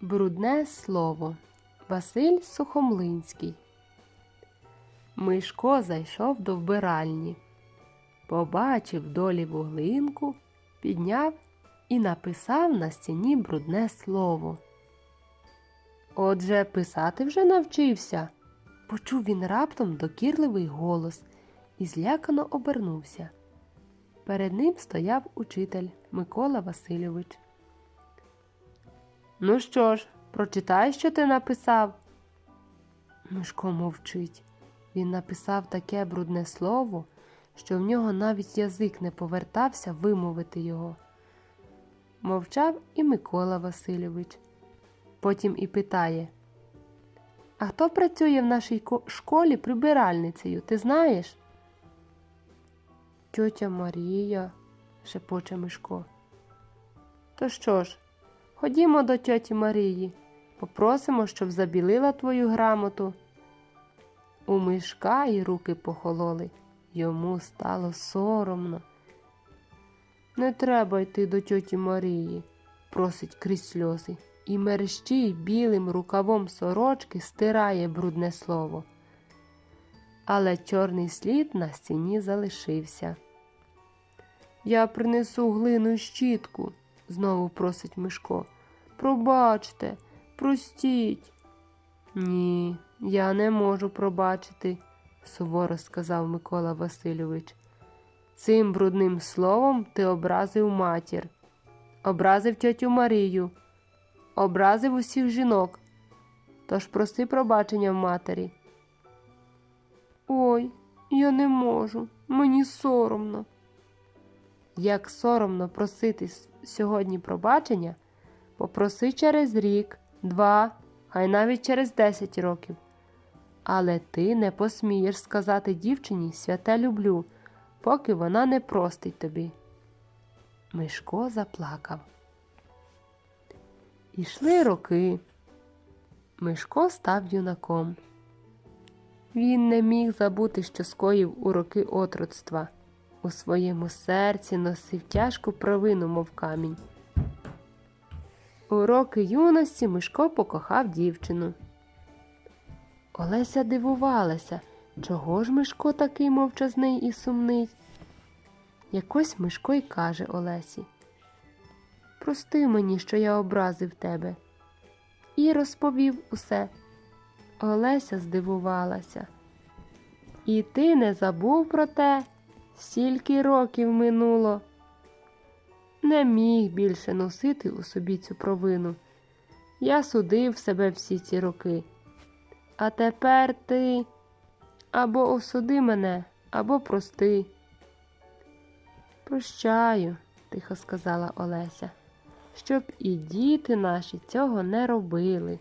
Брудне слово Василь Сухомлинський. Мишко зайшов до вбиральні. Побачив долі вуглинку, підняв і написав на стіні брудне слово. Отже, писати вже навчився. Почув він раптом докірливий голос і злякано обернувся. Перед ним стояв учитель Микола Васильович. Ну що ж, прочитай, що ти написав. Мишко мовчить. Він написав таке брудне слово, що в нього навіть язик не повертався вимовити його. Мовчав і Микола Васильович. Потім і питає: А хто працює в нашій школі прибиральницею, ти знаєш? Тьотя Марія, шепоче Мишко. То що ж, ходімо до тьоті Марії, попросимо, щоб забілила твою грамоту. У мишка і руки похололи. Йому стало соромно. Не треба йти до тьоті Марії, просить крізь сльози, і мерщій білим рукавом сорочки стирає брудне слово. Але чорний слід на стіні залишився. Я принесу глину й щітку, знову просить Мишко. Пробачте, простіть. Ні, я не можу пробачити, суворо сказав Микола Васильович. Цим брудним словом ти образив матір, образив тьотю Марію, образив усіх жінок. Тож проси пробачення в матері. Ой, я не можу, мені соромно. Як соромно просити с- сьогодні пробачення, попроси через рік, два, хай навіть через десять років. Але ти не посмієш сказати дівчині святе люблю, поки вона не простить тобі. Мишко заплакав. Ішли роки. Мишко став юнаком. Він не міг забути, що скоїв у роки отроцтва. У своєму серці носив тяжку провину, мов камінь. У роки юності Мишко покохав дівчину. Олеся дивувалася, чого ж Мишко такий мовчазний і сумний. Якось Мишко й каже Олесі. Прости мені, що я образив тебе. І розповів усе. Олеся здивувалася. І ти не забув про те, стільки років минуло. Не міг більше носити у собі цю провину. Я судив себе всі ці роки. А тепер ти або осуди мене, або прости. Прощаю, тихо сказала Олеся, щоб і діти наші цього не робили.